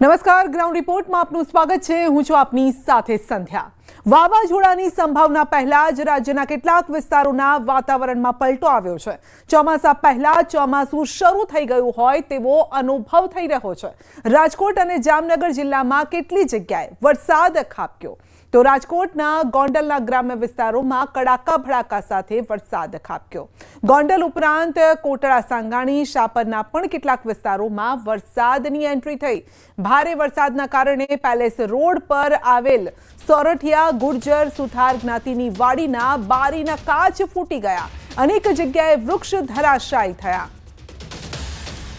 નમસ્કાર, ગ્રાઉન્ડ રિપોર્ટમાં આપનું સ્વાગત છે. હું છું આપની સાથે સંધ્યા. વાવાઝોડાની સંભાવના પહેલા જ રાજ્યના કેટલાક વિસ્તારોના વાતાવરણમાં પલટો આવ્યો છે. ચોમાસા પહેલા ચોમાસું શરૂ થઈ ગયું હોય તેવો અનુભવ થઈ રહ્યો છે. રાજકોટ અને જામનગર જિલ્લામાં કેટલી જગ્યાએ વરસાદ ખાબક્યો? તો રાજકોટના ગોંડલના ગ્રામ્ય વિસ્તારોમાં કડાકા ભડાકા સાથે વરસાદ ખાબક્યો. ગોંડલ ઉપરાંત કોટડા, સાંગાણી, શાપરના પણ કેટલાક વિસ્તારોમાં વરસાદની એન્ટ્રી થઈ. ભારે વરસાદના કારણે પેલેસ રોડ પર આવેલ સોરઠિયા, ગુર્જર, સુથાર જ્ઞાતિની વાડીના બારીના કાચ ફૂટી ગયા. અનેક જગ્યાએ વૃક્ષ ધરાશાયી થયા.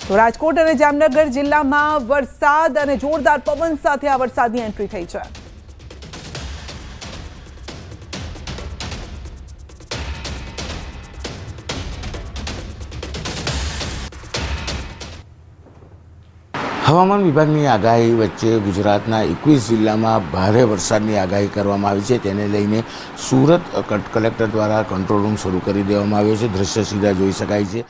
તો રાજકોટ અને જામનગર જિલ્લામાં વરસાદ અને જોરદાર પવન સાથે આ વરસાદની એન્ટ્રી થઈ છે. હવામાન વિભાગની આગાહી વચ્ચે ગુજરાતના એકવીસ જિલ્લામાં ભારે વરસાદની આગાહી કરવામાં આવી છે. તેને લઈને સુરત કલેક્ટર દ્વારા કંટ્રોલ રૂમ શરૂ કરી દેવામાં આવ્યો છે. દ્રશ્ય સીધા જોઈ શકાય છે.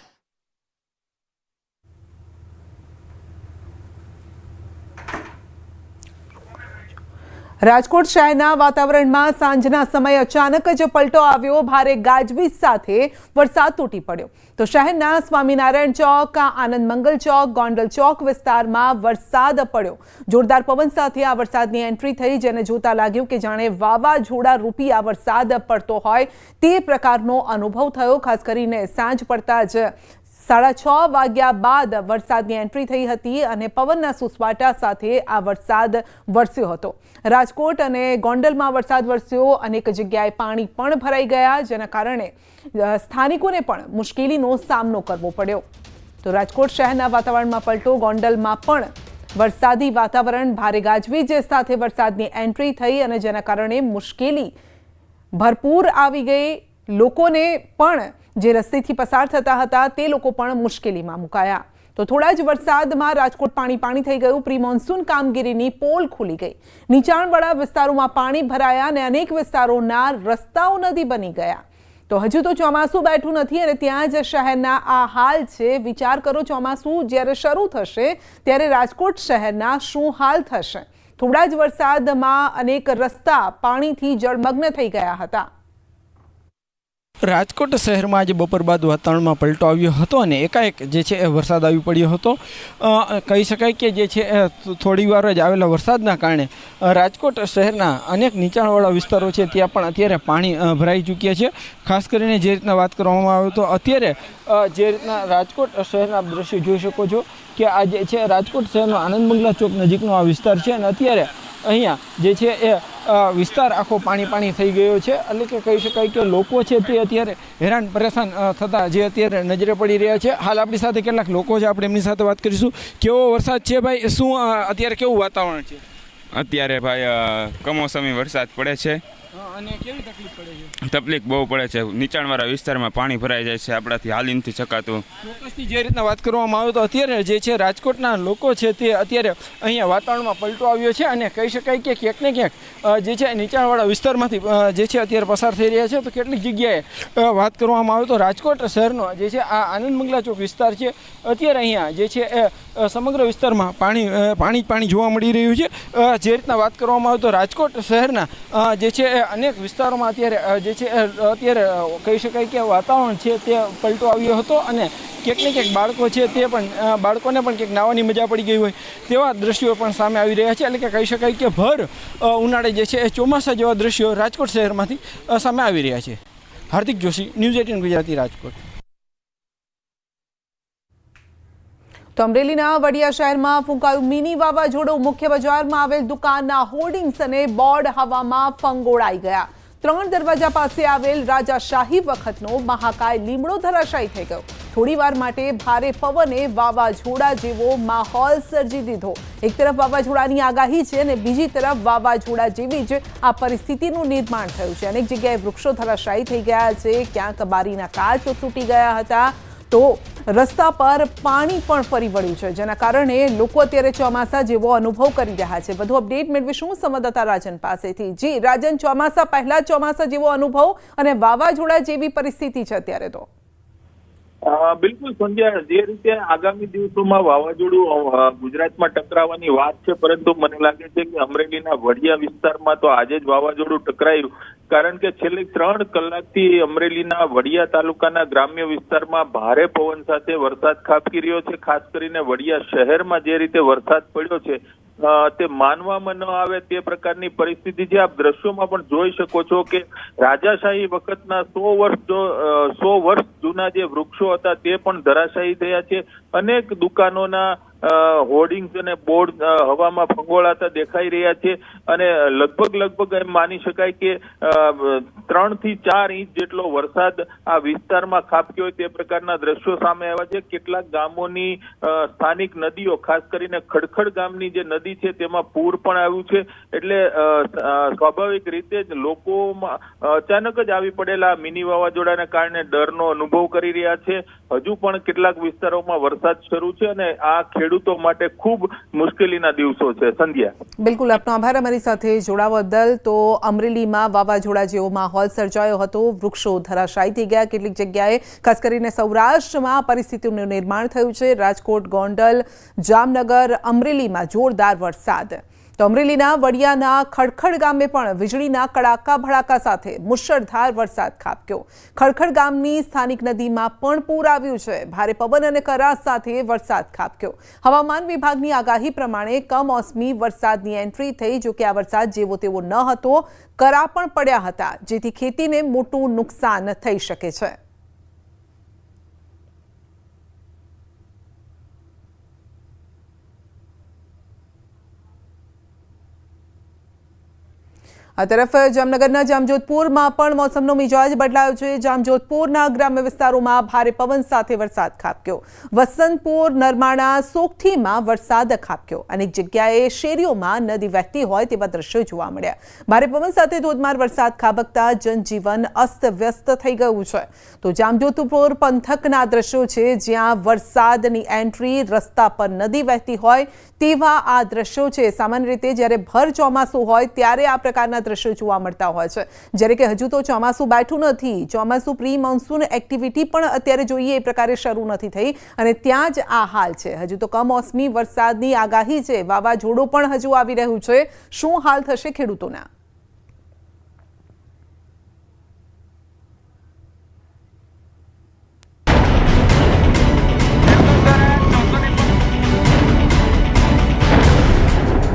રાજકોટ શહેરના વાતાવરણમાં સાંજના સમયે અચાનક જ પલટો આવ્યો. ભારે ગાજવીજ સાથે વરસાદ તૂટી પડ્યો. તો શહેરના સ્વામિનારાયણ ચોક આનંદ મંગલ ચોક, ગોંડલ ચોક વિસ્તારમાં વરસાદ પડ્યો. જોરદાર પવન સાથે આ વરસાદની એન્ટ્રી થઈ, જેને જોતા લાગ્યું કે જાણે વાવાઝોડા રૂપી આ વરસાદ પડતો હોય તે પ્રકારનો અનુભવ થયો. ખાસ કરીને સાંજ પડતા જ સાડા છ વાગ્યા બાદ વરસાદની એન્ટ્રી થઈ હતી અને પવનના સુસવાટા સાથે આ વરસાદ વરસ્યો હતો. રાજકોટ અને ગોંડલમાં વરસાદ વરસ્યો. અનેક જગ્યાએ પાણી પણ ભરાઈ ગયા, જેના કારણે સ્થાનિકોને પણ મુશ્કેલીનો સામનો કરવો પડ્યો. તો રાજકોટ શહેરના વાતાવરણમાં પલટો, ગોંડલમાં પણ વરસાદી વાતાવરણ, ભારે ગાજવીજ સાથે વરસાદની એન્ટ્રી થઈ અને જેના કારણે મુશ્કેલી ભરપૂર આવી ગઈ. લોકોને પણ જે રસ્તેથી પસાર થતા હતા, તે લોકો પણ મુશ્કેલીમાં મુકાયા. તો થોડા જ વરસાદમાં રાજકોટ પાણી પાણી થઈ ગયું. પ્રી મોન્સૂન કામગીરીની પોલ ખુલી ગઈ. નીચાણવાળા વિસ્તારોમાં પાણી ભરાયા અને અનેક વિસ્તારોના રસ્તાઓ નદી બની ગયા. તો હજુ તો ચોમાસું બેઠું નથી અને ત્યાં જ શહેરના આ હાલ છે. વિચાર કરો ચોમાસું જ્યારે શરૂ થશે, ત્યારે રાજકોટ શહેરના શું હાલ થશે? થોડા જ વરસાદમાં અનેક રસ્તા પાણીથી જળમગ્ન થઈ ગયા હતા. રાજકોટ શહેરમાં આજે બપોર બાદ વાતાવરણમાં પલટો આવ્યો હતો અને એકાએક જે છે એ વરસાદ આવી પડ્યો હતો. કહી શકાય કે જે છે થોડી વાર જ આવેલા વરસાદના કારણે રાજકોટ શહેરના અનેક નીચાણવાળા વિસ્તારો છે ત્યાં પણ અત્યારે પાણી ભરાઈ ચૂક્યા છે. ખાસ કરીને જે રીતના વાત કરવામાં આવે તો અત્યારે જે રીતના રાજકોટ શહેરના દ્રશ્યો જોઈ શકો છો કે આ જે છે રાજકોટ શહેરનો આનંદ બંગલા ચોક નજીકનો આ વિસ્તાર છે અને અત્યારે અહીંયા જે છે એ વિસ્તાર આખો પાણી પાણી થઈ ગયો છે. એટલે કે કહી શકાય કે લોકો છે તે અત્યારે હેરાન પરેશાન થતા જે અત્યારે નજરે પડી રહ્યા છે. હાલ આપણી સાથે કેટલાક લોકો છે, આપણે એમની સાથે વાત કરીશું. કેવો વરસાદ છે ભાઈ? શું અત્યારે કેવું વાતાવરણ છે? અત્યારે ભાઈ કમોસમી વરસાદ પડે છે. અને કેવી તકલીફ પડે છે? તકલીફ બહુ પડે છે. નીચાણવાળા વિસ્તારમાં પાણી ભરાઈ જાય છે આપણાથી હાલી નથી શકાતું ચોક્કસથી જે રીતના વાત કરવામાં આવે તો અત્યારે જે છે રાજકોટના લોકો છે તે અત્યારે અહીંયા વાતાવરણમાં પલટો આવ્યો છે અને કહી શકાય કે ક્યાંક ને ક્યાંક જે છે નીચાણવાળા વિસ્તારમાંથી જે છે અત્યારે પસાર થઈ રહ્યા છે. તો કેટલીક જગ્યાએ વાત કરવામાં આવે તો રાજકોટ શહેરનો જે છે આ આનંદ મંગલા ચોક વિસ્તાર છે. અત્યારે અહીંયા જે છે એ સમગ્ર વિસ્તારમાં પાણી પાણી પાણી જોવા મળી રહ્યું છે. જે રીતના વાત કરવામાં આવે તો રાજકોટ શહેરના જે છે એ અનેક વિસ્તારોમાં અત્યારે જે છે અત્યારે કહી શકાય કે વાતાવરણ છે તે પલટો આવ્યો હતો અને ક્યાંક ને ક્યાંક બાળકો છે તે પણ બાળકોને પણ ક્યાંક નાવાની મજા પડી ગઈ હોય તેવા દ્રશ્યો પણ સામે આવી રહ્યા છે. એટલે કે કહી શકાય કે ભર ઉનાળે જે છે એ ચોમાસા જેવા દ્રશ્યો રાજકોટ શહેરમાંથી સામે આવી રહ્યા છે. Hardik Joshi, news eighteen Gujarati Rajkot. તો અમરેલીના વડિયા શહેરમાં ફૂંકાયું મિની વાવાઝોડું. મુખ્ય બજારમાં આવેલ દુકાનના હોર્ડિંગ્સ અને બોર્ડ હવામાં ફંગોળાઈ ગયા. ત્રણ દરવાજા પાસે આવેલ રાજાશાહી વખતનો મહાકાય લીમડો ધરાશાયી થઈ ગયો. થોડીવાર માટે ભારે પવને વાવાઝોડા જેવો માહોલ સર્જી દીધો. એક તરફ વાવાઝોડાની આગાહી છે અને બીજી તરફ વાવાઝોડા જેવી જ આ પરિસ્થિતિનું નિર્માણ થયું છે. અનેક જગ્યાએ વૃક્ષો ધરાશાયી થઈ ગયા છે. ક્યાંક બારીના કાચ તૂટી ગયા હતા. તો રસ્તા પર પાણી પણ ફરી વળ્યું છે, જેના કારણે લોકો અત્યારે ચોમાસા જેવો અનુભવ કરી રહ્યા છે. વધુ અપડેટ મેળવીશું સંવાદદાતા રાજન પાસેથી. જી, રાજન, ચોમાસા પહેલા ચોમાસા જેવો અનુભવ અને વાવાઝોડા જેવી પરિસ્થિતિ છે અત્યારે તો. બિલકુલ સંજય જે રીતે આગામી દિવસોમાં વાવાઝોડું ગુજરાતમાં ટકરાવવાની વાત છે, પરંતુ મને લાગે છે કે અમરેલીના વડિયા વિસ્તારમાં તો આજે જ વાવાઝોડું ટકરાયું. કારણ કે છેલ્લી ત્રણ કલાકથી અમરેલીના વડિયા તાલુકાના ગ્રામ્ય વિસ્તારમાં ભારે પવન સાથે વરસાદ ખાબકી રહ્યો છે, ખાસ કરીને વડિયા શહેરમાં જે રીતે વરસાદ પડ્યો છે તે માનવામાં ન આવે તે પ્રકારની પરિસ્થિતિ છે આપ દ્રશ્યોમાં પણ જોઈ શકો છો કે રાજાશાહી વખતના સો વર્ષ જો સો વર્ષ જૂના જે વૃક્ષો હતા તે પણ ધરાશાયી થયા છે. અનેક દુકાનોના હોર્ડિંગ્સ અને બોર્ડ હવામાં ફંગોળાતા દેખાઈ રહ્યા છે અને લગભગ લગભગ એમ માની શકાય કે ત્રણથી ચાર ઇંચ જેટલો વરસાદ આ વિસ્તારમાં ખાબક્યો હોય તે પ્રકારના દ્રશ્યો સામે આવ્યા છે. કેટલાક ગામોની સ્થાનિક નદીઓ, ખાસ કરીને ખડખડ ગામની જે નદી છે તેમાં પૂર પણ આવ્યું છે. એટલે સ્વાભાવિક રીતે જ લોકોમાં અચાનક જ આવી પડેલા મિની વાવાઝોડાને કારણે ડરનો અનુભવ કરી રહ્યા છે. હજુ પણ કેટલાક વિસ્તારોમાં વરસાદ શરૂ છે અને આ ખેડૂતો માટે ખૂબ મુશ્કેલીના દિવસો છે. સંધ્યા. બિલકુલ, આપનો આભાર. અમારી સાથે જોડાવા બદલ તો અમરેલીમાં વાવાઝોડા જેવો માહોલ સર્જાયો હતો. વૃક્ષો ધરાશાયી થઈ ગયા. કેટલીક જગ્યાએ, ખાસ કરીને સૌરાષ્ટ્રમાં, પરિસ્થિતિનું નિર્માણ થયું છે. રાજકોટ, ગોંડલ, જામનગર, અમરેલીમાં જોરદાર વરસાદ. તો અમરેલીના વડિયાના ખડખડ ગામે પણ વીજળીના કડાકા ભડાકા સાથે મુશળધાર વરસાદ ખાબક્યો. ખડખડ ગામની સ્થાનિક નદીમાં પણ પૂર આવ્યું છે. ભારે પવન અને કરા સાથે વરસાદ ખાબક્યો. હવામાન વિભાગની આગાહી પ્રમાણે કમોસમી વરસાદની એન્ટ્રી થઈ જો કે આ વરસાદ જેવો તેવો ન હતો. કરા પણ પડ્યા હતા, જેથી ખેતીને મોટું નુકસાન થઈ શકે છે. આ તરફ જામનગરના જામજોધપુરમાં પણ મોસમનો મિજાજ બદલાયો છે. જામજોધપુરના ગ્રામ્ય વિસ્તારોમાં ભારે પવન સાથે વરસાદ ખાબક્યો. વસંતપુર નરમાણા સોગઠીમાં વરસાદ ખાબક્યો અનેક જગ્યાએ શેરીઓમાં નદી વહેતી હોય તેવા દ્રશ્યો જોવા મળ્યા. ભારે પવન સાથે ધોધમાર વરસાદ ખાબકતા જનજીવન અસ્તવ્યસ્ત થઈ ગયું છે. તો જામજોધપુર પંથકના દ્રશ્યો છે, જ્યાં વરસાદની એન્ટ્રી રસ્તા પર નદી વહેતી હોય તેવા આ દ્રશ્યો છે. સામાન્ય રીતે જ્યારે ભર ચોમાસું હોય ત્યારે આ પ્રકારના દ્રશ્યો જોવા મળતા હોય છે. જ્યારે કે હજુ તો ચોમાસું બેઠું નથી. ચોમાસું પ્રી મોન્સૂન એક્ટિવિટી પણ અત્યારે જોઈએ એ પ્રકારે શરૂ નથી થઈ અને ત્યાં જ આ હાલ છે. હજુ તો કમોસમી વરસાદની આગાહી છે. વાવાઝોડું પણ હજુ આવી રહ્યું છે. શું હાલ થશે ખેડૂતોના?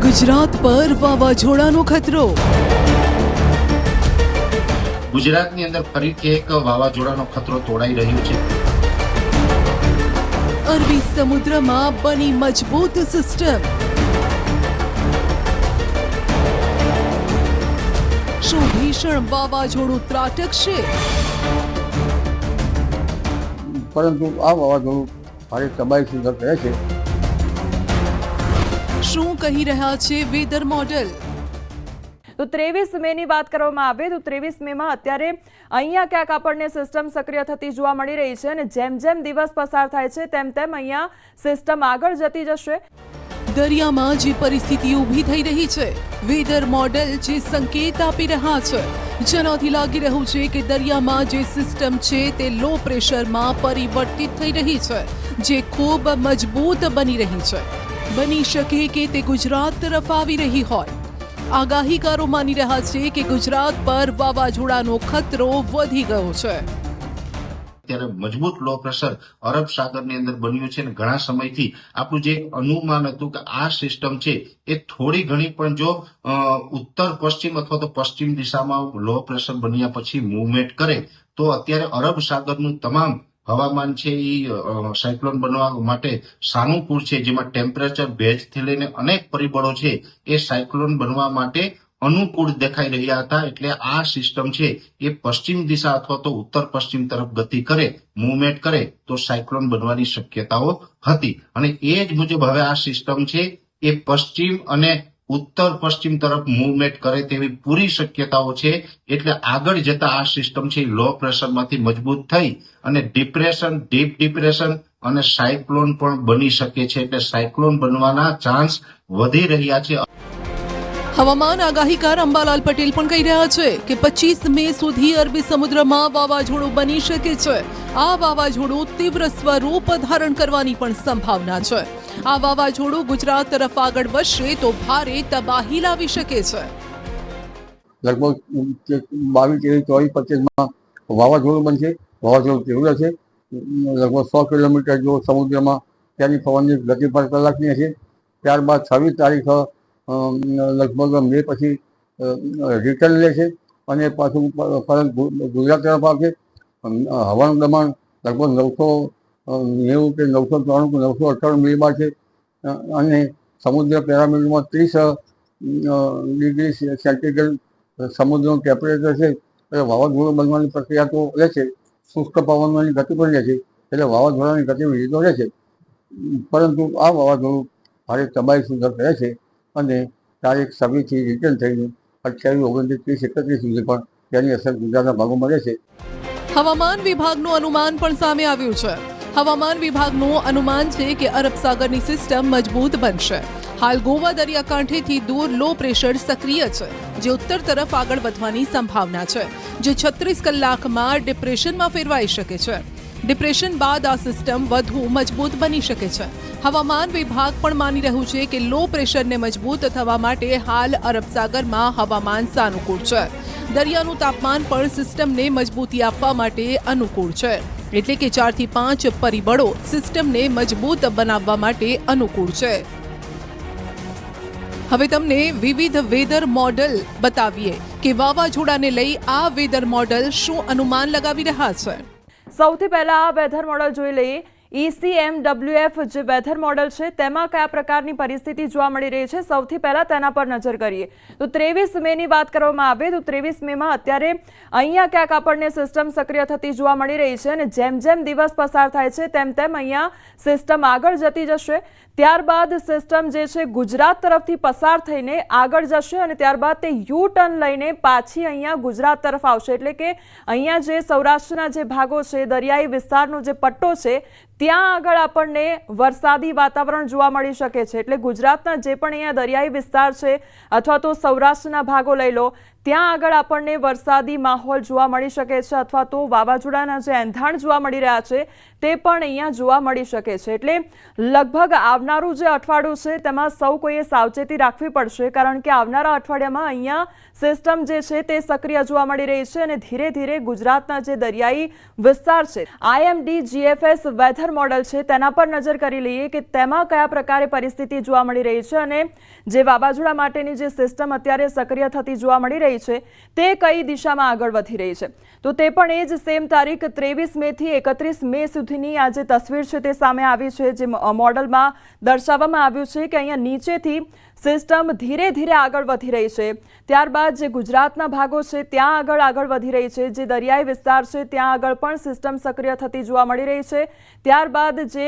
ગુજરાત પર વાવાઝોડાનો ખતરો ગુજરાતની અંદર ફરીથી એક વાવાઝોડાનો ખતરો તોડાઈ રહ્યો છે. અરબી સમુદ્રમાં બની મજબૂત સિસ્ટમ. શું ભીષણ વાવાઝોડું ત્રાટકશે? પરંતુ આ વાવાઝોડું ભારે તબાહી સુધર કરે છે. શું કહી રહ્યા છે વેધર મોડેલ? તો ત્રેવીસ મેની વાત કરવામાં આવે તો ત્રેવીસ મેમાં અત્યારે અહીંયા ક્યાંક આપણને સિસ્ટમ સક્રિય થતી જોવા મળી રહી છે અને જેમ જેમ દિવસ પસાર થાય છે તેમ તેમ અહીંયા સિસ્ટમ આગળ જતી જશે. દરિયામાં જે પરિસ્થિતિ ઊભી થઈ રહી છે, વેધર મોડેલ જે સંકેત આપી રહ્યા છે. જેનાથી લાગી રહ્યું છે કે દરિયામાં જે સિસ્ટમ છે તે લો પ્રેશરમાં પરિવર્તિત થઈ રહી છે, જે ખૂબ મજબૂત બની રહી છે. બની શકે કે તે ગુજરાત તરફ આવી રહી હોય. આગાહીકારો માની રહ્યા છે કે ગુજરાત પર વાવાઝોડાનો ખતરો વધી ગયો છે. ત્યારે મજબૂત લો પ્રેશર અરબ સાગરની અંદર બન્યું છે અને ઘણા સમયથી આપણું જે અનુમાન હતું કે આ સિસ્ટમ છે એ થોડી ઘણી પણ જો ઉત્તર, પશ્ચિમ અથવા તો પશ્ચિમ દિશામાં લો પ્રેશર બન્યા પછી મૂવમેન્ટ કરે, તો અત્યારે અરબ સાગરનું તમામ હવામાન છે એ સાયક્લોન બનવા માટે સાનુકૂળ છે, જેમાં ટેમ્પરેચર ભેજથી લઈને અનેક પરિબળો છે, એ સાયક્લોન બનવા માટે અનુકૂળ દેખાઈ રહ્યા હતા. એટલે આ સિસ્ટમ છે, એ પશ્ચિમ દિશા અથવા તો ઉત્તર પશ્ચિમ તરફ ગતિ કરે મુવમેન્ટ કરે, તો સાયક્લોન બનવાની શક્યતાઓ હતી. અને એ જ મુજબ હવે આ સિસ્ટમ છે, એ પશ્ચિમ અને ઉત્તર પશ્ચિમ તરફ મુવમેન્ટ કરે તેવી પૂરી શક્યતાઓ છે, એટલે આગળ જતા આ સિસ્ટમ છે લો પ્રેશરમાંથી મજબૂત થઈ અને ડિપ્રેશન ડીપ ડિપ્રેશન અને સાયક્લોન પણ બની શકે છે, એટલે સાયક્લોન બનવાના ચાન્સ વધી રહ્યા છે. હવામાન આગાહીકાર અંબાલાલ પટેલ પણ કહી રહ્યા છે કે પચીસ મે સુધી અરબી સમુદ્રમાં વાવાઝોડું બની શકે છે. આ વાવાઝોડું તીવ્ર સ્વરૂપ ધારણ કરવાની પણ સંભાવના છે. આ વાવાઝોડું ગુજરાત તરફ આગળ વધશે તો ભારે તબાહી લાવી શકે છે. લગભગ બાવીસ ત્રેવીસ ચોવીસ પચીસમાં વાવાઝોડું બનશે, વાવાઝોડું તીવ્ર છે લગભગ સો કિલોમીટર જો સમુદ્રમાં ત્યાંની પવનની ગતિ પર કલાકની હશે. ત્યારબાદ છવ્વીસ તારીખ લગભગ મે પછી રિટર્ન લેશે અને પાછું પરત ગુજરાત તરફ આવશે. હવાનું દબાણ લગભગ નવસો નેવું કે નવસો ત્રાણું કે નવસો અઠ્ઠાણું મિલીબાર છે. અને સમુદ્ર પેરામીટરમાં ત્રીસ ડિગ્રી સેન્ટીગ્રેડ સમુદ્રનું ટેમ્પરેચર છે. એટલે વાવાઝોડું બનવાની પ્રક્રિયા તો રહે છે. શુષ્ક પવનની ગતિ પણ રહે છે. એટલે વાવાઝોડાની ગતિવિધિ તો રહે છે. પરંતુ આ વાવાઝોડું ભારે તબાહી રહે છે અને તારીખ છવ્વીસથી રિટર્ન થઈને અઠ્યાવીસ, ઓગણત્રીસ ત્રીસ એકત્રીસ સુધી પણ તેની અસર ગુજરાતના ભાગોમાં રહેશે હવામાન વિભાગનું અનુમાન પણ સામે આવ્યું છે. હવામાન વિભાગનું અનુમાન છે કે અરબ સાગરની સિસ્ટમ મજબૂત બનશે. હાલ ગોવા દરિયાકાંઠેથી દૂર લો પ્રેશર સક્રિય છે, જે ઉત્તર તરફ આગળ વધવાની સંભાવના છે, જે છત્રીસ કલાકમાં ડિપ્રેશનમાં ફેરવાઈ શકે છે. ડિપ્રેશન બાદ આ સિસ્ટમ વધુ મજબૂત બની શકે છે. હવામાન વિભાગ પણ માની રહ્યું છે કે લો પ્રેશરને મજબૂત થવા માટે હાલ અરબ સાગરમાં હવામાન સાનુકૂળ છે. દરિયાનું તાપમાન પણ સિસ્ટમને મજબૂતી આપવા માટે અનુકૂળ છે. એટલે કે ચારથી પાંચ પરિબળો સિસ્ટમને મજબૂત બનાવવા માટે અનુકૂળ છે. હવે તમને વિવિધ વેધર મોડલ બતાવીએ કે વાવાઝોડાને લઈ આ વેધર મોડલ શું અનુમાન લગાવી રહ્યા છે? સૌથી પહેલા આ વેધર મોડલ જોઈ લઈએ. ઈસીએમડબ્લ્યુએફ જે વેધર મોડલ છે, તેમાં કયા પ્રકારની પરિસ્થિતિ જોવા મળી રહી છે? સૌથી પહેલાં તેના પર નજર કરીએ. તો ત્રેવીસ મેની વાત કરવામાં આવે, તો ત્રેવીસ મેમાં અત્યારે અહીંયા ક્યાંક આપણને સિસ્ટમ સક્રિય થતી જોવા મળી રહી છે અને જેમ જેમ દિવસ પસાર થાય છે, તેમ તેમ અહીંયા સિસ્ટમ આગળ જતી જશે. ત્યારબાદ સિસ્ટમ જે છે, ગુજરાત તરફથી પસાર થઈને આગળ જશે અને ત્યારબાદ તે યુ ટર્ન લઈને પાછી અહીંયા ગુજરાત તરફ આવશે. એટલે કે અહીંયા જે સૌરાષ્ટ્રના જે ભાગો છે, દરિયાઈ વિસ્તારનો જે પટ્ટો છે ત્યાં આગળ આપણને વરસાદી વાતાવરણ જોવા મળી શકે છે. એટલે ગુજરાતના જે પણ અહીંયા દરિયાઈ વિસ્તાર છે અથવા તો સૌરાષ્ટ્રના ભાગો લઈ લો ત્યાં આગળ આપણને વરસાદી માહોલ જોવા મળી શકે છે અથવા તો વાવાઝોડાના જે એંધાણ જોવા મળી રહ્યા છે, તે પણ અહીંયા જોવા મળી શકે છે. એટલે લગભગ આવનારું જે અઠવાડિયું છે, તેમાં સૌ કોઈએ સાવચેતી રાખવી પડશે, કારણ કે આવનારા અઠવાડિયામાં અહીંયા સિસ્ટમ જે છે, તે સક્રિય જોવા મળી રહી છે અને ધીરે ધીરે ગુજરાતના જે દરિયાઈ વિસ્તાર છે, આઈએમડી, જીએફએસ, વેધર મોડલ છે, તેના પર નજર કરી લઈએ કે તેમાં કયા પ્રકારે પરિસ્થિતિ જોવા મળી રહી છે અને જે વાવાઝોડા માટેની જે સિસ્ટમ અત્યારે સક્રિય થતી જોવા મળી રહી છે, તે કઈ દિશામાં આગળ વધી રહી છે? તો તે પણ એ જ સેમ તારીખ ત્રેવીસ મે થી એકત્રીસ મે સુધીની આ જે તસવીર છે તે સામે આવી છે જે મોડલમાં દર્શાવવામાં આવ્યું છે કે અહીંયા નીચેથી સિસ્ટમ ધીરે ધીરે આગળ વધી રહી છે. ત્યારબાદ જે ગુજરાતના ભાગો છે, ત્યાં આગળ આગળ વધી રહી છે. જે દરિયાઈ વિસ્તાર છે, ત્યાં આગળ પણ સિસ્ટમ સક્રિય થતી જોવા મળી રહી છે. ત્યારબાદ જે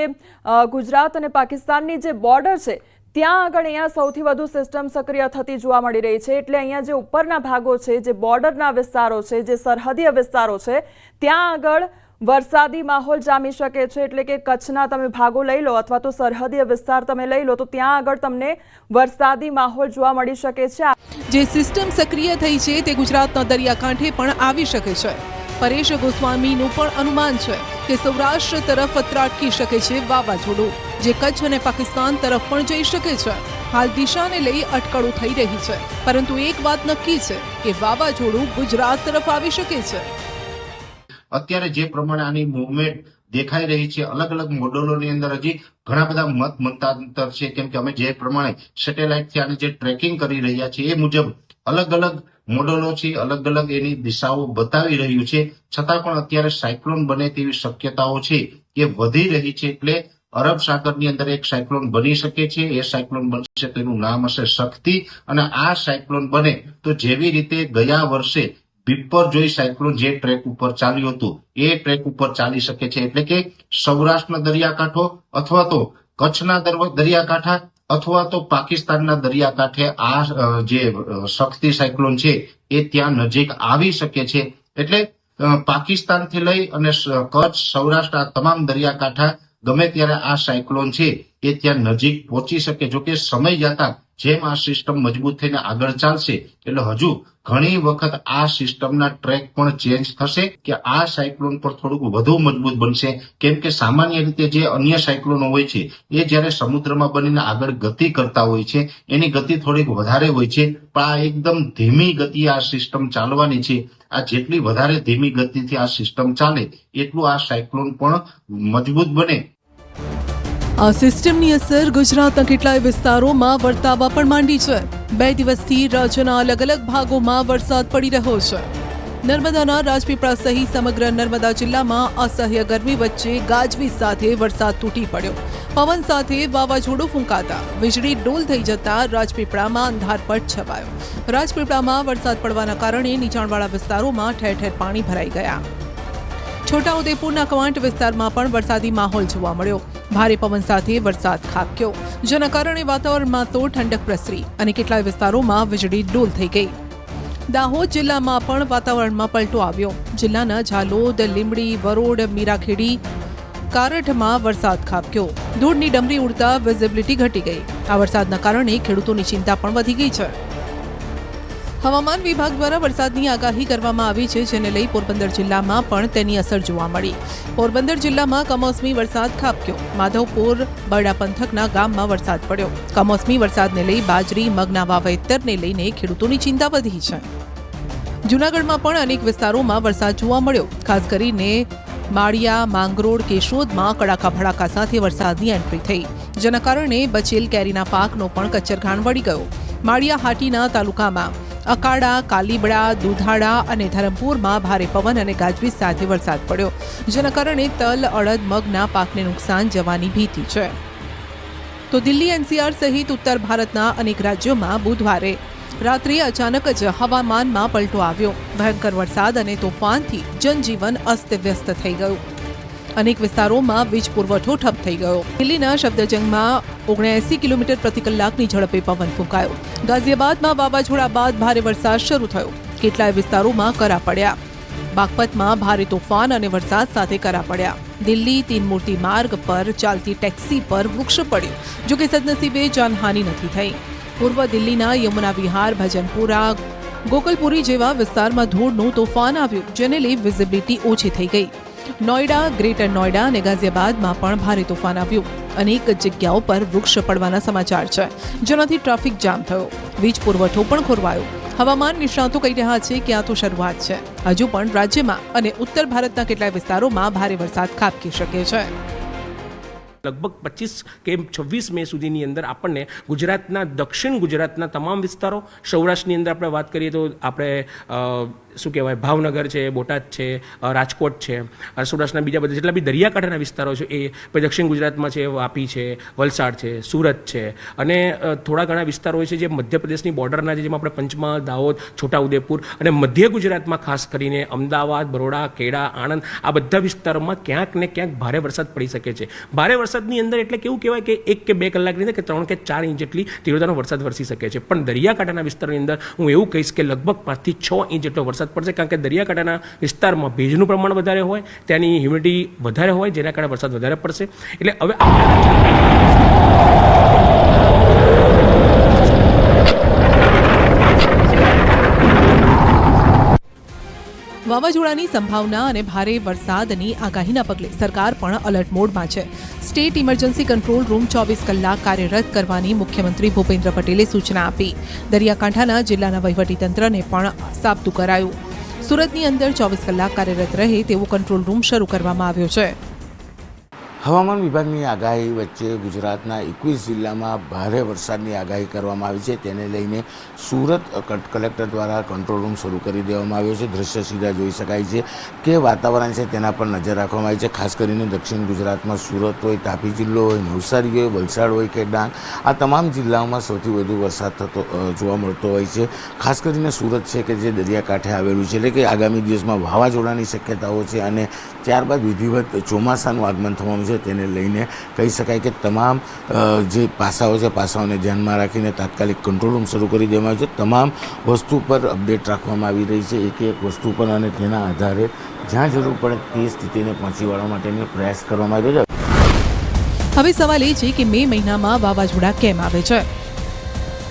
ગુજરાત અને પાકિસ્તાનની જે બોર્ડર છે ત્યાં આગળ અહીંયા સૌથી વધુ સિસ્ટમ સક્રિય થતી જોવા મળી રહી છે. એટલે અહીંયા જે ઉપરના ભાગો છે, જે બોર્ડરના વિસ્તારો છે, જે સરહદીય વિસ્તારો છે, ત્યાં આગળ વરસાદી માહોલ જામી શકે છે. એટલે કે કચ્છના તમે ભાગો લઈ લો અથવા તો સરહદીય વિસ્તાર તમે લઈ લો તો ત્યાં આગળ તમને વરસાદી માહોલ જોવા મળી શકે છે. જે સિસ્ટમ સક્રિય થઈ છે તે ગુજરાતના દરિયાકાંઠે પણ આવી શકે છે. પરેશ ગોસ્વામીનું પણ અનુમાન છે કે સૌરાષ્ટ્ર તરફ ત્રાટકી શકે છે વાવાઝોડું. જે કચ્છ અને પાકિસ્તાન તરફ પણ જઈ શકે છે. હાલ દિશાને લઈ અટકળો થઈ રહી છે. પરંતુ એક વાત નક્કી છે કે વાવાઝોડું ગુજરાત તરફ આવી શકે છે. અત્યારે જે પ્રમાણે આની મુવમેન્ટ દેખાઈ રહી છે, અલગ અલગ મોડેલોની અંદર હજી ઘણા બધા મત મતાંતર છે. કેમ કે અમે જે પ્રમાણે સેટેલાઇટથી આને જે ટ્રેકિંગ કરી રહ્યા છીએ એ મુજબ અલગ અલગ મોડલો છે, અલગ અલગ એની દિશાઓ બતાવી રહ્યું છે. છતાં પણ અત્યારે સાયક્લોન બને તેવી શક્યતાઓ છે એ વધી રહી છે એટલે અરબ સાગરની અંદર એક સાયક્લોન બની શકે છે, એ સાયક્લોન બનશે તેનું નામ હશે શક્તિ, અને આ સાયક્લોન બને તો જેવી રીતે ગયા વર્ષે બિપરજોય સાયક્લોન જે ટ્રેક ઉપર ચાલ્યું હતું, એ ટ્રેક ઉપર ચાલી શકે છે, એટલે કે સૌરાષ્ટ્રના દરિયાકાંઠો અથવા તો કચ્છના દરિયાકાંઠા અથવા તો પાકિસ્તાનના દરિયાકાંઠે આ જે શક્તિ સાયક્લોન છે, એ ત્યાં નજીક આવી શકે છે. એટલે પાકિસ્તાનથી લઈ અને કચ્છ, સૌરાષ્ટ્ર, આ તમામ દરિયાકાંઠા ગમે ત્યારે આ સાયક્લોન છે, એ ત્યાં નજીક પહોંચી શકે. જો કે સમય જતા જેમ આ સિસ્ટમ મજબૂત થઈને આગળ ચાલશે, એટલે હજુ ઘણી વખત આ સિસ્ટમના ટ્રેક પણ ચેન્જ થશે કે આ સાયક્લોન પર થોડુંક વધુ મજબૂત બનશે. કેમ કે સામાન્ય રીતે જે અન્ય સાયક્લોનો હોય છે, એ જ્યારે સમુદ્રમાં બનીને આગળ ગતિ કરતા હોય છે, એની ગતિ થોડીક વધારે હોય છે. પણ આ એકદમ ધીમી ગતિ આ સિસ્ટમ ચાલવાની છે. આ જેટલી વધારે ધીમી ગતિથી આ સિસ્ટમ ચાલે, એટલું આ સાયક્લોન પણ મજબૂત બને. આ સિસ્ટમની અસર ગુજરાતના કેટલાય વિસ્તારોમાં વર્તાવા પણ માંડી છે. બે દિવસથી રાજ્યના અલગ અલગ ભાગોમાં વરસાદ પડી રહ્યો છે. નર્મદાના રાજપીપળા સહિત સમગ્ર નર્મદા જિલ્લામાં અસહ્ય ગરમી વચ્ચે ગાજવીજ સાથે વરસાદ તૂટી પડ્યો. પવન સાથે વાવાઝોડું ફૂંકાતા વીજળી ડોલ થઈ જતા રાજપીપળામાં અંધારપટ છવાયો. રાજપીપળામાં વરસાદ પડવાના કારણે નીચાણવાળા વિસ્તારોમાં ઠેર ઠેર પાણી ભરાઈ ગયા. છોટાઉદેપુરના કવાંટ વિસ્તારમાં પણ વરસાદી માહોલ જોવા મળ્યો. ભારે પવન સાથે વરસાદ ખાબક્યો. જેના કારણે વાતાવરણમાં તો ઠંડક પ્રસરી અને કેટલાય વિસ્તારોમાં વીજળી ડોલ થઈ ગઈ. દાહોદ જિલ્લામાં પણ વાતાવરણમાં પલટો આવ્યો. જિલ્લાના ઝાલોદ લીમડી વરોડ, મીરાખેડી કારઠમાં વરસાદ ખાબક્યો. ધૂળની ડમરી ઉડતા વિઝિબિલિટી ઘટી ગઈ. આ વરસાદના કારણે ખેડૂતોની ચિંતા પણ વધી ગઈ છે. હવામાન વિભાગ દ્વારા વરસાદની આગાહી કરવામાં આવી છે, જેને લઈ પોરબંદર જિલ્લામાં પણ તેની અસર જોવા મળી. પોરબંદર જિલ્લામાં કમોસમી વરસાદ ખાબક્યો. માધવપુર, બરડા પંથકના ગામમાં વરસાદ પડ્યો. કમોસમી વરસાદને લઈ બાજરી, મગના વાવેતરને લઈને ખેડૂતોની ચિંતા વધી છે. જૂનાગઢમાં પણ અનેક વિસ્તારોમાં વરસાદ જોવા મળ્યો. ખાસ કરીને માળિયા, માંગરોળ, કેશોદમાં કડાકા ભડાકા સાથે વરસાદની એન્ટ્રી થઈ. જેના કારણે બચેલ કેરીના પાકનો પણ કચ્છરઘાણ વળી ગયો. માળિયા હાટીના તાલુકામાં અકાડા, કાલીબડા દુધાડા અને ધરમપુરમાં ભારે પવન અને ગાજવીજ સાથે વરસાદ પડ્યો, જેના કારણે તલ, અડદ, મગના પાકને નુકસાન જવાની ભીતિ છે. તો દિલ્હી એનસીઆર સહિત ઉત્તર ભારતના અનેક રાજ્યોમાં બુધવારે રાત્રે અચાનક જ હવામાનમાં પલટો આવ્યો. ભયંકર વરસાદ અને તોફાનથી જનજીવન અસ્તવ્યસ્ત થઈ ગયું. અનેક વિસ્તારોમાં વીજ પુરવઠો ઠપ થઈ ગયો. દિલ્હીના શબ્દજંગમાં ઓગણએસી કિલોમીટર પ્રતિ કલાકની ઝડપે પવન ફૂંકાયો. ગાઝિયાબાદમાં વાવાઝોડા બાદ ભારે વરસાદ શરૂ થયો. કેટલાય વિસ્તારોમાં કરા પડ્યા. બાગપતમાં ભારે તોફાન અને વરસાદ સાથે કરા પડ્યા. દિલ્હી તીનમૂર્તિ માર્ગ પર ચાલતી ટેક્સી પર વૃક્ષ પડ્યું જો કે સદનસીબે જાનહાનિ નથી થઈ. પૂર્વ દિલ્હીના યમુના વિહાર, ભજનપુરા, ગોકલપુરી જેવા વિસ્તારમાં ધૂળનું તોફાન આવ્યું, જેને લઈ વિઝિબિલિટી ઓછી થઈ ગઈ. નોઈડા, ગ્રેટર નોઈડા અને ગાઝિયાબાદમાં પણ ભારે તોફાન આવ્યું. અનેક જગ્યાઓ પર વૃક્ષ પડવાના સમાચાર છે. જેનાથી ટ્રાફિક જામ થયો. વીજ પુરવઠો પણ ખોરવાયો. હવામાન નિષ્ણાતો કહી રહ્યા છે કે આ તો શરૂઆત છે. હજુ પણ રાજ્યમાં અને ઉત્તર ભારતના કેટલાય વિસ્તારોમાં ભારે વરસાદ ખાબકી શકે છે. લગભગ પચીસ કે છવ્વીસ મે સુધીની અંદર આપણને ગુજરાતના, દક્ષિણ ગુજરાતના તમામ વિસ્તારો, સૌરાષ્ટ્રની અંદર આપણે વાત કરીએ તો આપણે શું કહેવાય, ભાવનગર છે, બોટાદ છે રાજકોટ છે સૌરાષ્ટ્રના બીજા બધા જેટલા બી દરિયાકાંઠાના વિસ્તારો છે એ દક્ષિણ ગુજરાતમાં છે, વાપી છે, વલસાડ છે, સુરત છે અને થોડા ઘણા વિસ્તારો છે જે મધ્યપ્રદેશની બોર્ડરના છે, જેમાં આપણે પંચમહાલ, દાહોદ, છોટાઉદેપુર અને મધ્ય ગુજરાતમાં ખાસ કરીને અમદાવાદ, બરોડા, ખેડા, આણંદ આ બધા વિસ્તારોમાં ક્યાંક ને ક્યાંક ભારે વરસાદ પડી શકે છે. ભારે વરસાદની અંદર એટલે કેવું કહેવાય કે એક કે બે કલાકની અંદર કે ત્રણ કે ચાર ઇંચ જેટલી તીવ્રતાનો વરસાદ વરસી શકે છે. પણ દરિયાકાંઠાના વિસ્તારની અંદર હું એવું કહીશ કે લગભગ પાંચથી છ ઇંચ જેટલો વરસાદ પડશે કારણ કે દરિયાકાંઠાના વિસ્તારમાં ભેજનું પ્રમાણ વધારે હોય, ત્યાંની હ્યુમિડિટી વધારે હોય, જેના કારણે વરસાદ વધારે પડશે. એટલે હવે વાવાઝોડાની સંભાવના અને ભારે વરસાદની આગાહીના પગલે સરકાર પણ અલર્ટ મોડમાં છે. સ્ટેટ ઇમરજન્સી કંટ્રોલ રૂમ ચોવીસ કલાક કાર્યરત કરવાની મુખ્યમંત્રી ભૂપેન્દ્ર પટેલે સૂચના આપી. દરિયાકાંઠાના જિલ્લાના વહીવટીતંત્રને પણ સાબતું કરાયું. સુરતની અંદર ચોવીસ કલાક કાર્યરત રહે તેવો કંટ્રોલ રૂમ શરૂ કરવામાં આવ્યો છે. હવામાન વિભાગની આગાહી વચ્ચે ગુજરાતના એકવીસ જિલ્લામાં ભારે વરસાદની આગાહી કરવામાં આવી છે. તેને લઈને સુરત કટ કલેક્ટર દ્વારા કંટ્રોલ રૂમ શરૂ કરી દેવામાં આવ્યો છે. દ્રશ્ય સીધા જોઈ શકાય છે કે વાતાવરણ છે તેના પર નજર રાખવામાં આવી છે. ખાસ કરીને દક્ષિણ ગુજરાતમાં સુરત હોય, તાપી જિલ્લો હોય, નવસારી હોય, વલસાડ હોય કે ડાંગ, આ તમામ જિલ્લાઓમાં સૌથી વધુ વરસાદ થતો જોવા મળતો હોય છે. ખાસ કરીને સુરત છે કે જે દરિયાકાંઠે આવેલું છે. એટલે કે આગામી દિવસમાં વાવાઝોડાની શક્યતાઓ છે અને ત્યારબાદ વિધિવત ચોમાસાનું આગમન થવાનું છે. તેને લઈને કહી શકાય કે તમામ જે પાસાઓ છે, પાસાઓને ધ્યાનમાં રાખીને તાત્કાલિક કંટ્રોલ રૂમ શરૂ કરી દેવામાં આવ્યો છે. તમામ વસ્તુ પર અપડેટ રાખવામાં આવી રહી છે. એક એક વસ્તુ પર અને તેના આધારે જ્યાં જરૂર પડે તે સ્થિતિને પહોંચી વળવા માટેનો પ્રયાસ કરવામાં આવ્યો છે. હવે સવાલ એ છે કે મે મહિનામાં વાવાઝોડા કેમ આવે છે?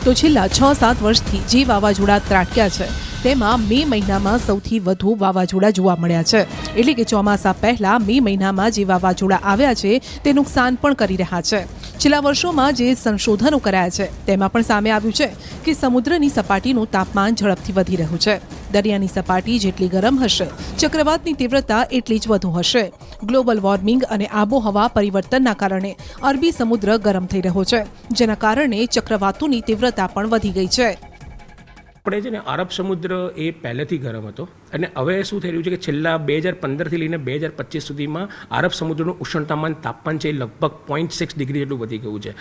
તો છેલ્લા છ સાત વર્ષથી જે વાવાઝોડા ત્રાટક્યા છે તેમાં મે મહિનામાં સૌથી વધુ વાવાઝોડા જોવા મળ્યા છે. એટલે કે ચોમાસા પહેલા મે મહિનામાં જે વાવાઝોડા આવ્યા છે, તે નુકસાન પણ કરી રહ્યા છે. છેલ્લા વર્ષોમાં જે સંશોધનો કરાયા છે, તેમાં પણ સામે આવ્યું છે કે સમુદ્રની સપાટીનું તાપમાન ઝડપથી વધી રહ્યું છે. દરિયાની સપાટી જેટલી ગરમ હશે, ચક્રવાતની તીવ્રતા એટલી જ વધુ હશે. ગ્લોબલ વોર્મિંગ અને આબોહવા પરિવર્તનના કારણે અરબી સમુદ્ર ગરમ થઈ રહ્યો છે, જેના કારણે ચક્રવાતોની તીવ્રતા પણ વધી ગઈ છે. આપણે છે ને અરબ સમુદ્ર એ પહેલેથી ગરમ હતો અને હવે શું થઈ રહ્યું છે કે છેલ્લા બે હજાર પંદરથી લઈને બે હજાર પચીસ સુધીમાં અરબ સમુદ્રનું ઉષ્ણતામાન તાપમાન છે એ લગભગ પોઈન્ટ સિક્સ ડિગ્રી જેટલું વધી ગયું છે.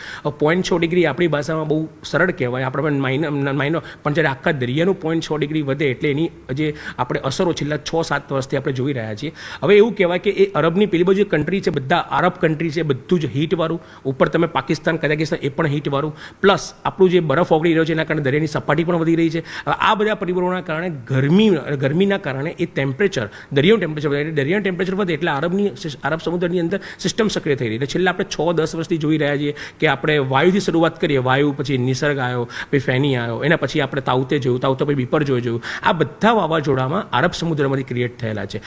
પોઈન્ટ છ ડિગ્રી આપણી ભાષામાં બહુ સરળ કહેવાય, આપણે પણ માઇનો માઇનો પણ જ્યારે આખા દરિયાનું પોઈન્ટ છ ડિગ્રી વધે એટલે એની જે આપણે અસરો છેલ્લા છ સાત વર્ષથી આપણે જોઈ રહ્યા છીએ. હવે એવું કહેવાય કે એ અરબની પેલી બાજુ કન્ટ્રી છે, બધા અરબ કન્ટ્રી છે, બધું જ હીટવાળું ઉપર તમે પાકિસ્તાન કઝાકિસ્તાન એ પણ હીટવાળું પ્લસ આપણું જે બરફ ઓગળી રહ્યો છે, એના કારણે દરિયાની સપાટી પણ વધી રહી છે. આ બધા પરિબળોના કારણે ગરમી, ગરમીના કારણે એ ટેમ્પરેચર દરિયાનું ટેમ્પરેચર વધે દરિયાનું ટેમ્પરેચર વધે એટલે અરબની અરબ સમુદ્રની અંદર સિસ્ટમ સક્રિય થઈ રહી. એટલે છેલ્લા આપણે છ, દસ વર્ષથી જોઈ રહ્યા છીએ કે આપણે વાયુથી શરૂઆત કરીએ. વાયુ, પછી નિસર્ગ આવ્યો, પછી ફેની આવ્યો, એના પછી આપણે તાઉતે જોયું, તાઉતે પછી બીપર જોઈ જોયું. આ બધા વાવાઝોડામાં અરબ સમુદ્રમાંથી ક્રિએટ થયેલા છે.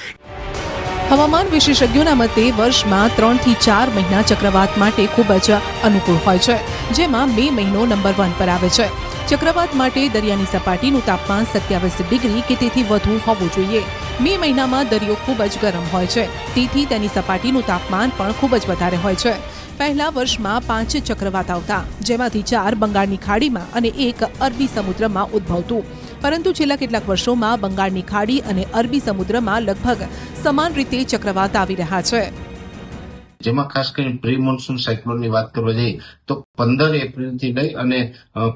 હવામાન વિશેષજ્ઞોના મતે વર્ષમાં ત્રણથી ચાર મહિના ચક્રવાત માટે ખૂબ જ અનુકૂળ હોય છે, જેમાં મે મહિનો નંબર વન પર આવે છે. ચક્રવાત માટે દરિયાની સપાટીનું તાપમાન સત્યાવીસ ડિગ્રી કે તેથી વધુ હોવું જોઈએ. મે મહિનામાં દરિયો ખૂબ જ ગરમ હોય છે, તેથી તેની સપાટીનું તાપમાન પણ ખૂબ જ વધારે હોય છે. પહેલા વર્ષમાં પાંચ ચક્રવાત આવતા, જેમાંથી ચાર બંગાળની ખાડીમાં અને એક અરબી સમુદ્રમાં ઉદ્ભવતું. પરંતુ છેલ્લા કેટલાક વર્ષોમાં બંગાળની ખાડી અને અરબી સમુદ્રમાં લગભગ સમાન રીતે ચક્રવાત આવી રહ્યા છે. જેમાં ખાસ કરીને પ્રી મોન્સૂન સાયક્લોનની વાત કરવા જઈએ તો પંદર એપ્રિલથી લઈ અને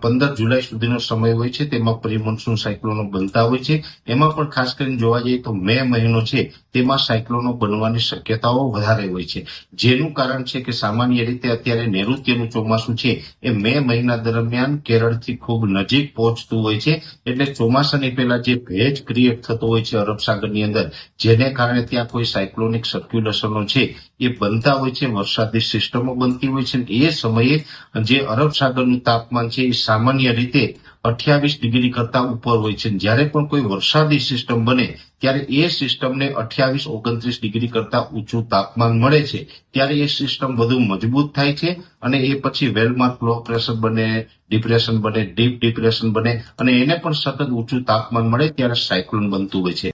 પંદર જુલાઈ સુધીનો સમય હોય છે. તેમાં પ્રી મોન્સૂન સાયક્લોનો બનતા હોય છે. એમાં પણ ખાસ કરીને જોવા જઈએ તો મે મહિનો છે, તેમાં સાયક્લોનો બનવાની શક્યતાઓ વધારે હોય છે. જેનું કારણ છે કે સામાન્ય રીતે અત્યારે નૈઋત્યનું ચોમાસું છે. એ મે મહિના દરમિયાન કેરળથી ખૂબ નજીક પહોંચતું હોય છે. એટલે ચોમાસાની પહેલા જે ભેજ ક્રિએટ થતો હોય છે અરબ સાગરની અંદર, જેને કારણે ત્યાં કોઈ સાયક્લોનિક સર્ક્યુલેશનો છે, એ બનતા હોય છે. વરસાદી સિસ્ટમો બનતી હોય છે. એ સમયે જે અરબ સાગરનું તાપમાન છે એ સામાન્ય રીતે અઠ્યાવીસ ડિગ્રી કરતા ઉપર હોય છે. જ્યારે પણ કોઈ વરસાદી સિસ્ટમ બને, ત્યારે એ સિસ્ટમને અઠ્યાવીસ ઓગણત્રીસ ડિગ્રી કરતા ઊંચું તાપમાન મળે છે. ત્યારે એ સિસ્ટમ વધુ મજબૂત થાય છે અને એ પછી વેલમાર્ક લો પ્રેશર બને, ડિપ્રેશન બને, ડીપ ડિપ્રેશન બને અને એને પણ સતત ઊંચું તાપમાન મળે ત્યારે સાયક્લોન બનતું હોય છે.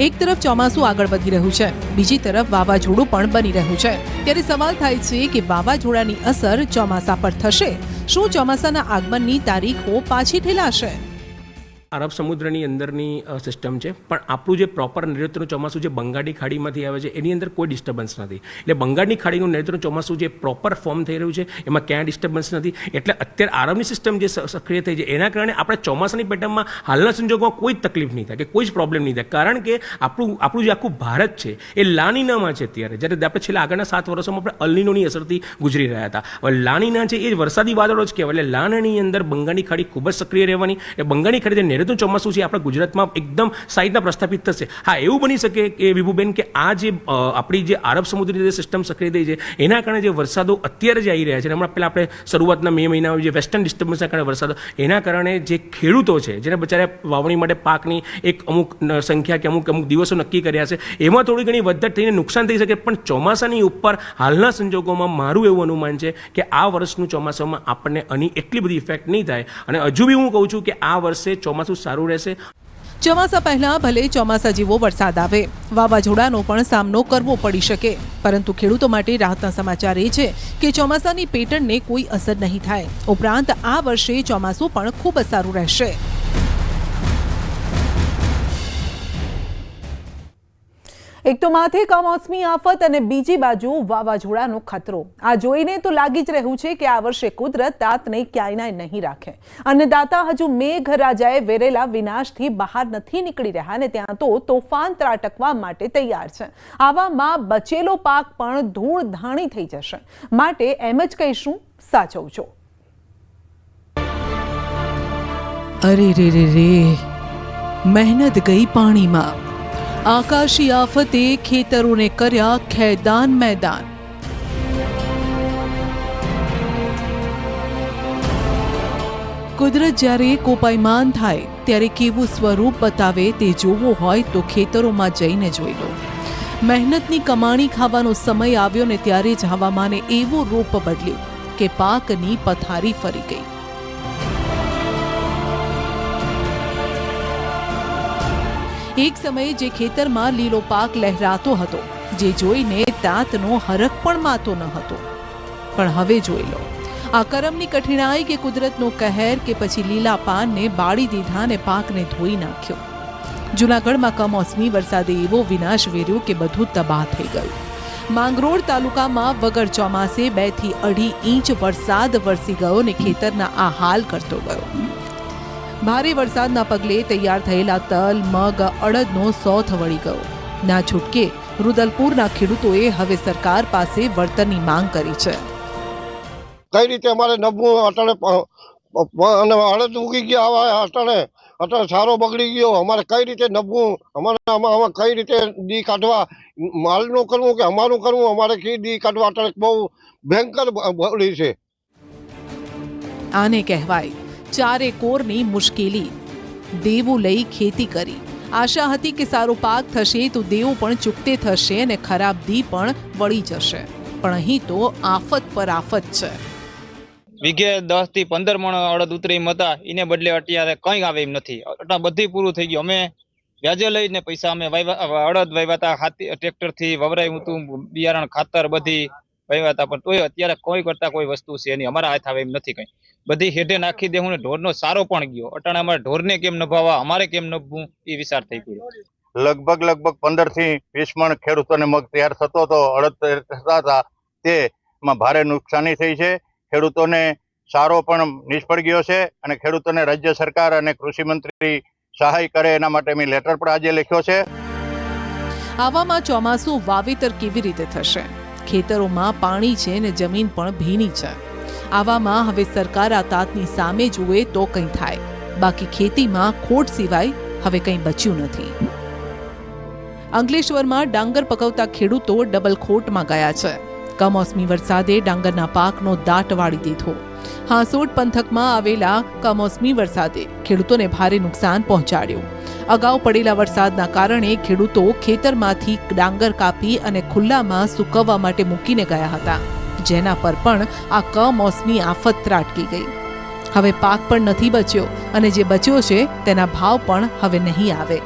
એક તરફ ચોમાસું આગળ વધી રહ્યું છે, બીજી તરફ વાવાઝોડું પણ બની રહ્યું છે. ત્યારે સવાલ થાય છે કે વાવાઝોડાની અસર ચોમાસા પર થશે? શું ચોમાસાના આગમનની તારીખો પાછી ઠેલાશે? અરબ સમુદ્રની અંદરની સિસ્ટમ છે. પણ આપણું જે પ્રોપર નૈઋત્યનું ચોમાસું જે બંગાળની ખાડીમાંથી આવે છે, એની અંદર કોઈ ડિસ્ટર્બન્સ નથી. એટલે બંગાળની ખાડીનું નૈઋત્યનું ચોમાસું જે પ્રોપર ફોર્મ થઈ રહ્યું છે, એમાં ક્યાંય ડિસ્ટર્બન્સ નથી. એટલે અત્યારે આરબની સિસ્ટમ જે સક્રિય થઈ છે, એના કારણે આપણે ચોમાસાની પેટર્નમાં હાલના સંજોગોમાં કોઈ તકલીફ નહીં થાય કે કોઈ જ પ્રોબ્લેમ નહીં થાય. કારણ કે આપણું આપણું જે આખું ભારત છે, એ લાનીનામાં છે અત્યારે. જ્યારે આપણે છેલ્લા આગળના સાત વર્ષોમાં આપણે અલ્લીનોની અસરથી ગુજરી રહ્યા હતા. હવે લાનીના છે એ વરસાદી વાદળો જ કહેવાય. એટલે લાનની અંદર બંગાળની ખાડી ખૂબ જ સક્રિય રહેવાની. એ બંગાળની ખાડી નૈઋત્ય ચોમાસું છે, આપણા ગુજરાતમાં એકદમ સાઈડના પ્રસ્થાપિત થશે. હા, એવું બની શકે કે વિભુબેન, કે આ જે આપણી જે આરબ સમુદ્રની જે સિસ્ટમ સક્રિય થઈ છે, એના કારણે જે વરસાદો અત્યારે જે આવી રહ્યા છે હમણાં પહેલાં આપણે શરૂઆતના મે મહિના જે વેસ્ટર્ન ડિસ્ટર્બન્સના કારણે વરસાદો, એના કારણે જે ખેડૂતો છે, જેને બચારે વાવણી માટે પાકની એક અમુક સંખ્યા કે અમુક અમુક દિવસો નક્કી કર્યા છે, એમાં થોડી ઘણી વધઘટ થઈને નુકસાન થઈ શકે, પણ ચોમાસાની ઉપર હાલના સંજોગોમાં મારું એવું અનુમાન છે કે આ વર્ષનું ચોમાસામાં આપણને આની એટલી બધી ઇફેક્ટ નહીં થાય. અને હજુ બી હું કહું છું કે આ વર્ષે ચોમાસું સારું રહેશે. ચોમાસા પહેલા ભલે ચોમાસા જેવો વરસાદ આવે, વાવાઝોડાનો પણ સામનો કરવો પડી શકે. પરંતુ ખેડૂતો માટે રાહતના સમાચાર એ છે કે ચોમાસાની પેટર્નને કોઈ અસર નહીં થાય. ઉપરાંત આ વર્ષે ચોમાસું પણ ખૂબ જ સારું રહેશે. એક તો માથે કમોસમી આફત અને બીજી બાજુ વાવાઝોડાનો ખતરો. આ જોઈને તો લાગી જ રહ્યું છે કે આ વર્ષે કુદરત તાતને ક્યાંય નહીં રાખે. અને દાતા હજુ મેઘરાજાએ વેરેલા વિનાશથી બહાર નથી નીકળી રહ્યા અને ત્યાં તો તોફાન ત્રાટકવા માટે તૈયાર છે. આવામાં બચેલો પાક પણ ધૂળ ધાણી થઈ જશે. માટે એમ જ કહીશું, સાચવજો. અરે રે રે રે, મહેનત ગઈ પાણીમાં. આકાશી આફતે ખેતરોને કર્યા ખેદાન મેદાન. કુદરત જ્યારે કોપાયમાન થાય, ત્યારે કેવું સ્વરૂપ બતાવે તે જોવું હોય તો ખેતરોમાં જઈને જોઈ લો. મહેનતની કમાણી ખાવાનો સમય આવ્યો ને ત્યારે જ હવામાને એવું રૂપ બદલ્યું કે પાકની પથારી ફરી ગઈ. એક સમયે જે ખેતરમાં લીલો પાક લહેરાતો હતો, જે જોઈને તાંતનો હરખ પણ માતો ન હતો. પણ હવે જોઈ લો. આ કરમની કઠિનાઈ કે કુદરતનો કહેર કે પછી લીલા પાનને બાળી દીધા ને પાકને ધોઈ નાખ્યો. જૂનાગઢમાં કમોસમી વરસાદે એવો વિનાશ વેર્યો કે બધું તબાહ થઈ ગયું. માંગરોળ તાલુકામાં વગર ચોમાસે બેથી અઢી ઇંચ વરસાદ વરસી ગયો ને ખેતરના આ હાલ કરતો ગયો. ભારે વરસાદના પગલે તૈયાર થયેલા તલ મગ અડદનો સોથ વળી ગયો. ના છૂટકે રુદલપુરના ખેડૂતોએ હવે સરકાર પાસે વળતરની માંગ કરી છે. કઈ રીતે અમારે નબવું અટાણે અડદ ઉગી ગયા અટાણે અટાણે સારો બગડી ગયો. અમારે કઈ રીતે નબવું અમારે આમાં આમાં કઈ રીતે દી કાઢવા? માલનું કરવું કે અમારું કરવું? અમારે કઈ દી કાઢવા? અટાણે બહુ ભયંકર બગડી છે. આને કહેવાય ચારે કોરની મુશ્કેલી. દેવું લઈ ખેતી કરી. આશા હતી કે સારો પાક થશે તો દેવું પણ ચૂકતે થશે અને ખરાબ દી પણ વળી જશે. પણ અહીં તો આફત પર આફત છે. વીઘે દસથી પંદર મણ અડદ ઉતરી હતા. એને બદલે અત્યારે કંઈ આવે એમ નથી. બધી પૂરું થઈ ગયું. અમે વ્યાજે લઈને પૈસા અમે અડદ હતા હાથી ટ્રેક્ટરથી વવરાયું હતું. બિયારણ, ખાતર બધી વાવ્યા પણ તોય અત્યારે કોઈ કરતા કોઈ વસ્તુ છે નહીં. અમારા હાથ આવે એમ નથી કઈ. બધી હેઠે નાખી દેવું હું ઢોરનો સારો પણ ગયો. અટાણે અમારે ઢોરને કેમ નભાવવા અમારે કેમ નભવું એ વિચાર થઈ ગયો. લગભગ લગભગ પંદરથી વીસ મણ ખેડૂતોને મગ તૈયાર થતો હતો અડદ થતા હતા. તેમાં ભારે નુકસાની થઈ છે. ખેડૂતોને સારો પણ નિષ્ફળ ગયો છે અને ખેડૂતોને રાજ્ય સરકાર અને કૃષિ મંત્રી સહાય કરે એના માટે મેં લેટર પણ આજે લખ્યો છે. આવામાં ચોમાસું વાવેતર કેવી રીતે થશે? ખેતરોમાં પાણી છે ને જમીન પણ ભીની છે. આવામાં હવે સરકાર આ તાતની સામે જુએ તો કંઈ થાય. બાકી ખેતીમાં ખોટ સિવાય હવે કંઈ બચ્યું નથી. અંકલેશ્વરમાં ડાંગર પકવતા ખેડૂતો ડબલ ખોટમાં ગયા છે. કમોસમી વરસાદે ડાંગરના પાકનો દાટ વાળી દીધો. હાંસોડ પંથકમાં આવેલા કમોસમી વરસાદે ખેડૂતોને ભારે નુકસાન પહોંચાડ્યું. અગાઉ પડેલા વરસાદના કારણે ખેડૂતો ખેતરમાંથી ડાંગર કાપી અને ખુલ્લામાં સૂકવવા માટે મૂકીને ગયા હતા. જેના પર પણ આ કમોસમી આફત ત્રાટકી ગઈ. હવે પાક પણ નથી બચ્યો અને જે બચ્યો છે તેના ભાવ પણ હવે નહીં આવે.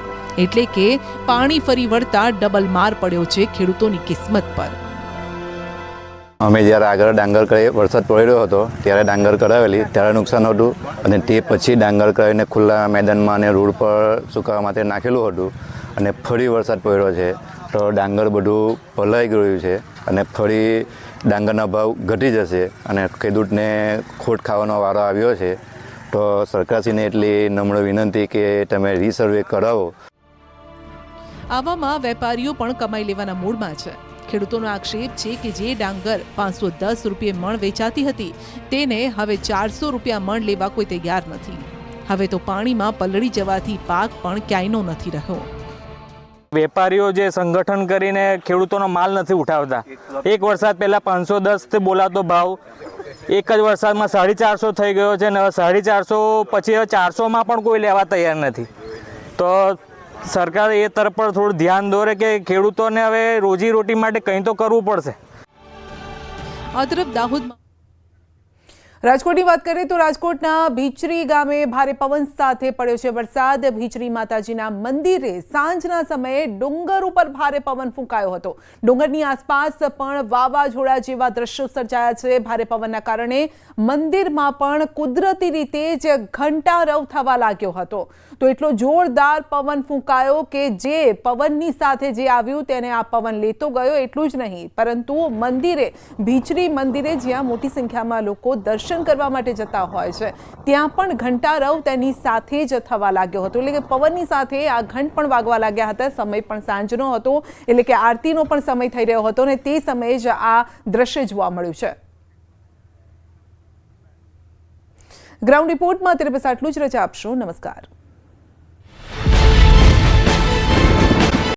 એટલે કે પાણી ફરી વળતા ડબલ માર પડ્યો છે ખેડૂતોની કિસ્મત પર. અમે જ્યારે આગળ ડાંગર કરી વરસાદ પડ્યો હતો, ત્યારે ડાંગર કરાવેલી ત્યારે નુકસાન હતું અને તે પછી ડાંગર કરાવીને ખુલ્લા મેદાનમાં અને રોડ પર સુકાવા માટે નાખેલું હતું અને ફરી વરસાદ પડ્યો છે. તો ડાંગર બધું પલાઈ ગયું છે અને ફરી ડાંગરના ભાવ ઘટી જશે અને ખેડૂતને ખોટ ખાવાનો વારો આવ્યો છે, તો સરકારશ્રીને એટલી નમ્ર વિનંતી કે તમે રીસર્વે કરાવો. આવામાં વેપારીઓ પણ કમાઈ લેવાના મૂડમાં છે. ખેડૂતોનો આક્ષેપ છે કે જે ડાંગર પાંચસો દસ રૂપિયે મણ વેચાતી હતી, તેને હવે ચારસો રૂપિયા મણ લેવા કોઈ તૈયાર નથી. હવે તો પાણીમાં પલળી જવાથી પાક પણ ક્યાંયનો નથી રહ્યો. વેપારીઓ જે સંગઠન કરીને ખેડૂતોનો માલ નથી ઉઠાવતા. એક વરસાદ પહેલા પાંચસો દસથી બોલાતો ભાવ, એક જ વરસાદમાં સાડી ચારસો થઈ ગયો છે ને હવે સાડી ચારસો પછી હવે ચારસોમાં પણ કોઈ લેવા તૈયાર નથી. તો સરકાર એ તરફ પર થોડું ધ્યાન દોરે કે ખેડૂતોને હવે રોજી રોટી માટે કંઈ તો કરવું પડશે. આ તરફ દાહોદમાં રાજકોટની વાત કરીએ તો રાજકોટના ભીચરી ગામે ભારે પવન સાથે પડ્યો છે વરસાદ. ભીચરી માતાજીના મંદિરે સાંજના સમયે ડુંગર ઉપર ભારે પવન ફૂંકાયો હતો. ડુંગરની આસપાસ પણ વાવાઝોડા જેવા દ્રશ્યો સર્જાયા છે. ભારે પવનના કારણે મંદિરમાં પણ કુદરતી રીતે જ ઘંટારવ થવા લાગ્યો હતો. તો એટલો જોરદાર પવન ફૂંકાયો કે જે પવનની સાથે જે આવ્યું તેને આ પવન લેતો ગયો, એટલું જ નહીં. પરંતુ મંદિરે, ભીચરી મંદિરે જ્યાં મોટી સંખ્યામાં લોકો દર્શન કરવા માટે જતા હોય છે, ત્યાં પણ ઘંટારવ તેની સાથે જ થવા લાગ્યો હતો. એટલે કે પવનની સાથે આ ઘંટ પણ વાગવા લાગ્યા હતા. સમય પણ સાંજનો હતો, એટલે કે આરતીનો પણ સમય થઈ રહ્યો હતો અને તે સમયે જ આ દ્રશ્ય જોવા મળ્યું છે. ગ્રાઉન્ડ રિપોર્ટમાં અત્યારે બસ આટલું જ. રજા આપશો. નમસ્કાર.